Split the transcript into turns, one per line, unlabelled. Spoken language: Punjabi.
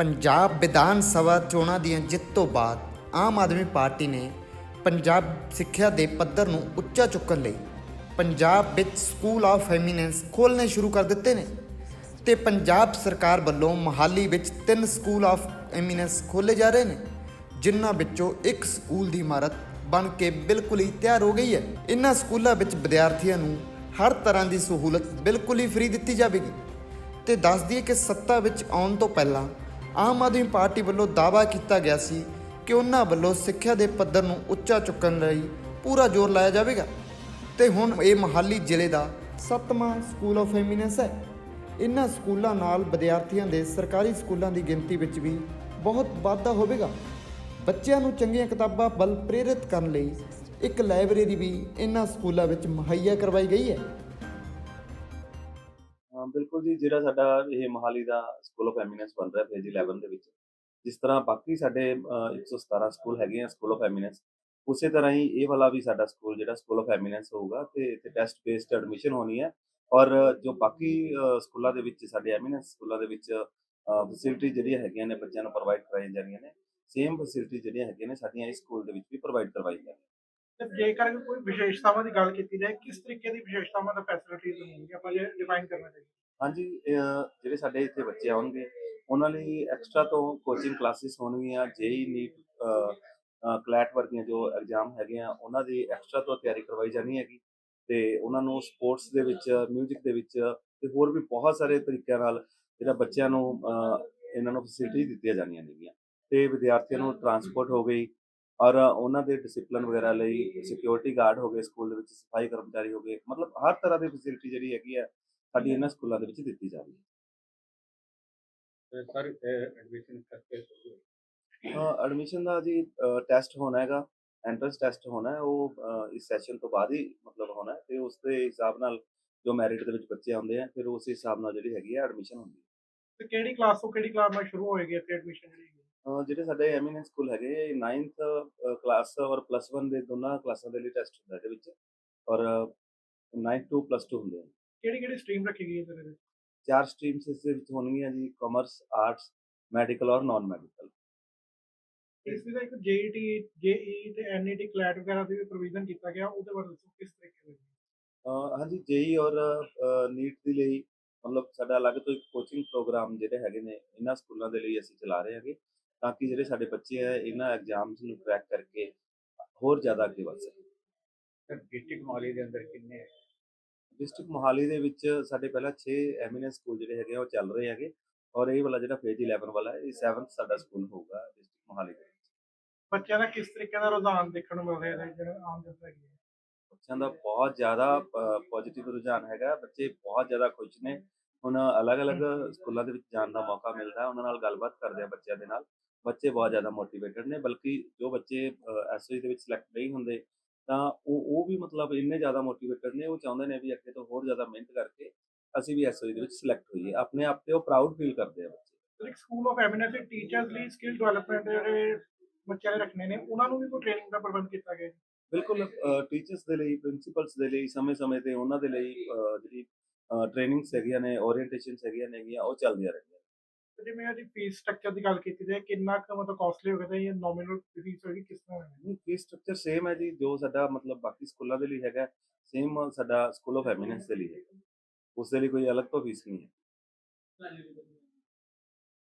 ਪੰਜਾਬ ਵਿਧਾਨ ਸਭਾ ਚੋਣਾਂ ਦੀਆਂ ਜਿੱਤ ਤੋਂ ਬਾਅਦ ਆਮ ਆਦਮੀ ਪਾਰਟੀ ਨੇ ਪੰਜਾਬ ਸਿੱਖਿਆ ਦੇ ਪੱਧਰ ਨੂੰ ਉੱਚਾ ਚੁੱਕਣ ਲਈ ਪੰਜਾਬ ਵਿੱਚ ਸਕੂਲ ਆਫ ਐਮੀਨੈਂਸ ਖੋਲ੍ਹਣੇ ਸ਼ੁਰੂ ਕਰ ਦਿੱਤੇ ਨੇ ਤੇ ਪੰਜਾਬ ਸਰਕਾਰ ਵੱਲੋਂ ਮਹਾਲੀ ਵਿੱਚ ਤਿੰਨ ਸਕੂਲ ਆਫ ਐਮੀਨੈਂਸ ਖੋਲ੍ਹੇ ਜਾ ਰਹੇ ਨੇ, ਜਿਨ੍ਹਾਂ ਵਿੱਚੋਂ ਇੱਕ ਸਕੂਲ ਦੀ ਇਮਾਰਤ ਬਣ ਕੇ ਬਿਲਕੁਲ ਹੀ ਤਿਆਰ ਹੋ ਗਈ ਹੈ। ਇਨ੍ਹਾਂ ਸਕੂਲਾਂ ਵਿੱਚ ਵਿਦਿਆਰਥੀਆਂ ਨੂੰ ਹਰ ਤਰ੍ਹਾਂ ਦੀ ਸਹੂਲਤ ਬਿਲਕੁਲ ਹੀ ਫ੍ਰੀ ਦਿੱਤੀ ਜਾਵੇਗੀ। ਤੇ ਦੱਸ ਦਈਏ ਕਿ ਸੱਤਾ ਵਿੱਚ ਆਉਣ ਤੋਂ ਪਹਿਲਾਂ ਆਮ ਆਦਮੀ ਪਾਰਟੀ ਵੱਲੋਂ ਦਾਅਵਾ ਕੀਤਾ ਗਿਆ ਸੀ ਕਿ ਉਹਨਾਂ ਵੱਲੋਂ ਸਿੱਖਿਆ ਦੇ ਪੱਧਰ ਨੂੰ ਉੱਚਾ ਚੁੱਕਣ ਲਈ ਪੂਰਾ ਜ਼ੋਰ ਲਾਇਆ ਜਾਵੇਗਾ। ਤੇ ਹੁਣ ਇਹ ਮਹਾਲੀ ਜ਼ਿਲ੍ਹੇ ਦਾ ਸੱਤਵਾਂ ਸਕੂਲ ਆਫ ਐਮੀਨੈਂਸ ਹੈ। ਇਹਨਾਂ ਸਕੂਲਾਂ ਨਾਲ ਵਿਦਿਆਰਥੀਆਂ ਦੇ ਸਰਕਾਰੀ ਸਕੂਲਾਂ ਦੀ ਗਿਣਤੀ ਵਿੱਚ ਵੀ ਬਹੁਤ ਵਾਧਾ ਹੋਵੇਗਾ। ਬੱਚਿਆਂ ਨੂੰ ਚੰਗੀਆਂ ਕਿਤਾਬਾਂ ਵੱਲ ਪ੍ਰੇਰਿਤ ਕਰਨ ਲਈ ਇੱਕ ਲਾਇਬ੍ਰੇਰੀ ਵੀ ਇਹਨਾਂ ਸਕੂਲਾਂ ਵਿੱਚ ਮੁਹੱਈਆ ਕਰਵਾਈ ਗਈ ਹੈ।
ਬਿਲਕੁਲ ਜੀ ਜਿਹੜਾ ਸਾਡਾ ਇਹ ਮੋਹਾਲੀ ਦਾ ਸਕੂਲ ਆਫ ਐਮੀਨੈਂਸ ਬਣ ਰਿਹਾ ਫੇਜ਼ 11 ਦੇ ਵਿੱਚ ਜਿਸ ਤਰ੍ਹਾਂ ਬਾਕੀ ਸਾਡੇ ਅਹ, 117 ਸਕੂਲ ਹੈਗੇ ਆ ਸਕੂਲ ਆਫ ਐਮੀਨੈਂਸ ਉਸੇ ਤਰ੍ਹਾਂ ਹੀ ਇਹ ਵਾਲਾ ਵੀ ਸਾਡਾ ਸਕੂਲ ਜਿਹੜਾ ਸਕੂਲ ਆਫ ਐਮੀਨੈਂਸ ਹੋਊਗਾ ਤੇ ਇੱਥੇ ਟੈਸਟ ਬੇਸਡ ਐਡਮਿਸ਼ਨ ਹੋਣੀ ਹੈ ਔਰ ਜੋ ਬਾਕੀ ਸਕੂਲਾਂ ਦੇ ਵਿੱਚ ਸਾਡੇ ਐਮੀਨੈਂਸ ਸਕੂਲਾਂ ਦੇ ਵਿੱਚ ਫੈਸਿਲਿਟੀ ਜਿਹੜੀਆਂ ਹੈਗੀਆਂ ਨੇ ਬੱਚਿਆਂ ਨੂੰ ਪ੍ਰੋਵਾਈਡ ਕਰਾਈਆਂ ਜਾਂਦੀਆਂ ਨੇ ਸੇਮ ਫੈਸਿਲਿਟੀ ਜਿਹੜੀਆਂ ਹੈਗੀਆਂ ਨੇ ਸਾਡੀਆਂ ਇਸ ਸਕੂਲ ਦੇ ਵਿੱਚ ਵੀ ਪ੍ਰੋਵਾਈਡ ਕਰਵਾਈ ਜਾਂਦੀਆਂ
ਤੇ ਜੇਕਰ ਕੋਈ ਵਿਸ਼ੇਸ਼ਤਾਵਾਂ ਦੀ ਗੱਲ ਕੀਤੀ ਜਾਏ, ਕਿਸ ਤਰੀਕੇ ਦੀ ਵਿਸ਼ੇਸ਼ਤਾਵਾਂ ਦਾ ਫੈਸਿਲਿਟੀਜ਼ ਹੋਣਗੀਆਂ ਆਪਾਂ ਜੇ ਡਿਫਾਈਨ ਕਰਨਾ ਚਾਹੀਏ
ਹਾਂਜੀ ਜਿਹੜੇ ਸਾਡੇ ਇੱਥੇ ਬੱਚੇ ਆਉਣਗੇ, ਉਹਨਾਂ ਲਈ ਐਕਸਟਰਾ ਤੋਂ ਕੋਚਿੰਗ ਕਲਾਸਿਸ ਹੋਣਗੀਆਂ ਜੇਈ ਨੀਟ ਕਲੈਟ ਵਰਗੀਆਂ ਜੋ ਐਗਜ਼ਾਮ ਹੈਗੇ ਆ ਉਹਨਾਂ ਦੀ ਐਕਸਟਰਾ ਤੋਂ ਤਿਆਰੀ ਕਰਵਾਈ ਜਾਣੀ ਹੈਗੀ। ਤੇ ਉਹਨਾਂ ਨੂੰ ਸਪੋਰਟਸ ਦੇ ਵਿੱਚ 뮤직 ਦੇ ਵਿੱਚ ਤੇ ਹੋਰ ਵੀ ਬਹੁਤ ਸਾਰੇ ਤਰੀਕਿਆਂ ਨਾਲ ਜਿਹੜਾ ਬੱਚਿਆਂ ਨੂੰ ਇਹਨਾਂ ਨੂੰ ਫੈਸਿਲਿਟੀ ਦਿੱਤੀਆਂ ਜਾਣੀਆਂ ਨੇਗੀਆਂ। ਤੇ ਵਿਦਿਆਰਥੀਆਂ ਨੂੰ ਟਰਾਂਸਪੋਰਟ ਹੋ ਗਈ ਔਰ ਉਹਨਾਂ ਦੇ ਡਿਸਪਲਿਨ ਵਗੈਰਾ ਲਈ ਸਿਕਿਉਰਿਟੀ ਗਾਰਡ ਹੋ ਗਏ ਸਕੂਲ ਦੇ ਵਿੱਚ ਸਫ਼ਾਈ ਕਰਮਚਾਰੀ ਹੋ ਗਏ ਮਤਲਬ ਹਰ ਤਰ੍ਹਾਂ ਦੀ ਫੈਸਿਲਿਟੀ ਜਿਹੜੀ ਹੈਗੀ ਆ ਸਾਡੀ ਇਹਨਾਂ ਸਕੂਲਾਂ ਦੇ ਵਿੱਚ ਦਿੱਤੀ ਜਾ ਰਹੀ ਹੈ।
ਸਰ ਐਡਮਿਸ਼ਨ ਕਰਕੇ
ਐਡਮਿਸ਼ਨ ਦਾ ਜੀ ਟੈਸਟ ਹੋਣਾ ਹੈਗਾ ਐਂਟਰੈਂਸ ਟੈਸਟ ਹੋਣਾ ਹੈ ਉਹ ਇਸ ਸੈਸ਼ਨ ਤੋਂ ਬਾਅਦ ਹੀ ਮਤਲਬ ਹੋਣਾ ਹੈ ਤੇ ਉਸ ਦੇ ਹਿਸਾਬ ਨਾਲ ਜੋ ਮੈਰਿਟ ਦੇ ਵਿੱਚ ਬੱਚੇ ਆਉਂਦੇ ਆ ਫਿਰ ਉਸ ਹਿਸਾਬ ਨਾਲ ਜਿਹੜੀ ਹੈਗੀ ਹੈ ਐਡਮਿਸ਼ਨ ਹੁੰਦੀ ਹੈ।
ਤੇ ਕਿਹੜੀ ਕਲਾਸ ਤੋਂ ਕਿਹੜੀ ਕਲਾਸ ਨਾਲ ਸ਼ੁਰੂ ਹੋਏਗੀ ਇੱਥੇ ਐਡਮਿਸ਼ਨ ਜਿਹੜੀ?
ਅਹ, ਜਿਹੜੇ ਸਾਡੇ ਐਮੀਨੈਂਸ ਸਕੂਲ ਹੈਗੇ 9th ਕਲਾਸ ਔਰ ਪਲੱਸ 1 ਦੇ ਦੋਨਾਂ ਕਲਾਸਾਂ ਦੇ ਲਈ ਟੈਸਟ ਹੁੰਦਾ ਇਹਦੇ ਵਿੱਚ ਔਰ 9th to ਪਲੱਸ 2 ਹੁੰਦੇ ਆ।
ਕਿਹੜੀ ਕਿਹੜੀ ਸਟਰੀਮ ਰੱਖੀ ਗਈ ਹੈ ਇਹਦੇ? ਵਿੱਚ
ਚਾਰ ਸਟਰੀਮਸ ਇਸ ਦੇ ਵਿੱਚ ਹੋਣਗੀਆਂ ਜੀ ਕਾਮਰਸ ਆਰਟਸ ਮੈਡੀਕਲ ਔਰ ਨਾਨ ਮੈਡੀਕਲ
ਇਸ ਦੀ ਤਾਂ ਇੱਕ ਜੇਈਟੀ ਜੇਈ ਤੇ ਐਨਈਟੀ ਕਲੈਟ ਵਗੈਰਾ ਦੀ ਵੀ ਪ੍ਰੋਵੀਜ਼ਨ ਕੀਤਾ ਗਿਆ ਉਹਦੇ ਬਾਰੇ ਦੱਸੋ ਕਿਸ ਤਰੀਕੇ ਦੇ
ਹਾਂਜੀ ਜੇਈ ਔਰ ਨੀਟ ਦੇ ਲਈ ਮਤਲਬ ਸਾਡਾ ਅਲੱਗ ਤੋਂ ਇੱਕ ਕੋਚਿੰਗ ਪ੍ਰੋਗਰਾਮ ਜਿਹੜੇ ਹੈਗੇ ਨੇ ਇਹਨਾਂ ਸਕੂਲਾਂ ਦੇ ਲਈ ਅਸੀਂ ਚਲਾ ਰਹੇ ਹਾਂਗੇ। ਤਾਂ ਕਿ ਜਿਹੜੇ ਸਾਡੇ ਬੱਚੇ ਆ ਇਹਨਾਂ ਐਗਜ਼ਾਮਸ ਨੂੰ ਕ੍ਰੈਕ ਕਰਕੇ ਹੋਰ ਜ਼ਿਆਦਾ ਅੱਗੇ ਵੱਧ ਸਕਣ।
ਡਿਸਟ੍ਰਿਕਟ ਮੋਹਾਲੀ ਦੇ ਅੰਦਰ ਕਿੰਨੇ
ਡਿਸਟ੍ਰਿਕਟ ਮੋਹਾਲੀ ਦੇ ਵਿੱਚ ਸਾਡੇ ਪਹਿਲਾਂ 6 ਐਮੀਨੈਂਸ ਸਕੂਲ ਜਿਹੜੇ ਹੈਗੇ ਉਹ ਚੱਲ ਰਹੇ ਹੈਗੇ। ਔਰ ਇਹ ਵਾਲਾ ਜਿਹੜਾ ਫੇਜ਼ 11 ਵਾਲਾ ਇਹ 7th ਸਾਡਾ ਸਕੂਲ ਹੋਊਗਾ ਡਿਸਟ੍ਰਿਕਟ ਮੋਹਾਲੀ ਦੇ ਵਿੱਚ।
ਬੱਚਿਆਂ ਦਾ ਕਿਸ ਤਰੀਕੇ ਦਾ ਰੁਝਾਨ ਦੇਖਣ ਨੂੰ ਮਿਲ ਰਿਹਾ ਹੈ ਜਿਹੜਾ ਆਮ ਜਨਤਾ ਹੈਗੀ ਹੈ?
ਬੱਚਿਆਂ ਦਾ ਬਹੁਤ ਜ਼ਿਆਦਾ ਪੋਜ਼ਿਟਿਵ ਰੁਝਾਨ ਹੈਗਾ। ਬੱਚੇ ਬਹੁਤ ਜ਼ਿਆਦਾ ਖੁਸ਼ ਨੇ। ਹੁਣ ਅਲੱਗ-ਅਲੱਗ ਸਕੂਲਾਂ ਦੇ ਵਿੱਚ ਜਾਣ ਦਾ ਮੌਕਾ ਮਿਲਦਾ ਹੈ ਉਹਨਾਂ ਨਾਲ ਗੱਲਬਾਤ ਕਰਦੇ ਆ ਬੱਚਿਆਂ ਦੇ ਨਾਲ। ਬੱਚੇ ਬਹੁਤ ਜ਼ਿਆਦਾ ਮੋਟੀਵੇਟਡ ਨੇ ਬਲਕਿ ਜੋ ਬੱਚੇ ਐਸਓਈ ਦੇ ਵਿੱਚ ਸਿਲੈਕਟ ਨਹੀਂ ਹੁੰਦੇ ਤਾਂ ਉਹ ਉਹ ਵੀ ਮਤਲਬ ਇੰਨੇ ਜ਼ਿਆਦਾ ਮੋਟੀਵੇਟਡ ਨੇ ਉਹ ਚਾਹੁੰਦੇ ਨੇ ਵੀ ਅੱਗੇ ਤੋਂ ਹੋਰ ਜ਼ਿਆਦਾ ਮਿਹਨਤ ਕਰਕੇ ਅਸੀਂ ਵੀ ਐਸਓਈ ਦੇ ਵਿੱਚ ਸਿਲੈਕਟ ਹੋਈਏ। ਆਪਣੇ ਆਪ ਤੇ ਉਹ ਪ੍ਰਾਊਡ ਫੀਲ ਕਰਦੇ ਆ ਬੱਚੇ।
ਇੱਕ ਸਕੂਲ ਆਫ ਐਮੀਨੈਂਸ ਦੇ ਟੀਚਰਸ ਲਈ ਸਕਿੱਲ ਡਿਵੈਲਪਮੈਂਟ ਜਿਹੜੇ ਬੱਚਿਆਂ ਨੇ ਰੱਖਣੇ ਨੇ ਉਹਨਾਂ ਨੂੰ ਵੀ ਕੋਈ ਟ੍ਰੇਨਿੰਗ ਦਾ ਪ੍ਰਬੰਧ ਕੀਤਾ ਗਿਆ
ਬਿਲਕੁਲ ਟੀਚਰਸ ਦੇ ਲਈ ਪ੍ਰਿੰਸੀਪਲਸ ਦੇ ਲਈ ਸਮੇਂ-ਸਮੇਂ ਤੇ ਉਹਨਾਂ ਦੇ ਲਈ ਜਿਹੜੀ ਟ੍ਰੇਨਿੰਗਸ ਹੈਗੀਆਂ ਨੇ ਓਰੀਐਂਟੇਸ਼ਨਸ ਹੈਗੀਆਂ ਨੇਗੀਆਂ ਉਹ ਚੱਲਦੀਆਂ ਰਹਿੰਦੀਆਂ
ਜਿਵੇਂ ਇਹਦੀ ਫੀਸ ਸਟਰਕਚਰ ਦੀ ਗੱਲ ਕੀਤੀ ਜਾਏ ਕਿੰਨਾ ਕੁ ਮਤਲਬ ਕਾਸਟਲੀ ਹੋਵੇਗਾ ਤੇ ਇਹ ਨੋਮੀਨਲ ਫੀਸ ਹੋਏਗੀ ਕਿਸ ਤਰ੍ਹਾਂ
ਨਹੀਂ ਫੀਸ ਸਟਰਕਚਰ ਸੇਮ ਹੈ ਜੀ ਜੋ ਸਾਡਾ ਮਤਲਬ ਬਾਕੀ ਸਕੂਲਾਂ ਦੇ ਲਈ ਹੈਗਾ ਸੇਮ ਸਾਡਾ ਸਕੂਲ ਆਫ ਐਮੀਨੈਂਸ ਦੇ ਲਈ ਹੈ ਉਸ ਦੇ ਲਈ ਕੋਈ ਅਲੱਗ ਤੋਂ ਫੀਸ ਨਹੀਂ ਹੈ।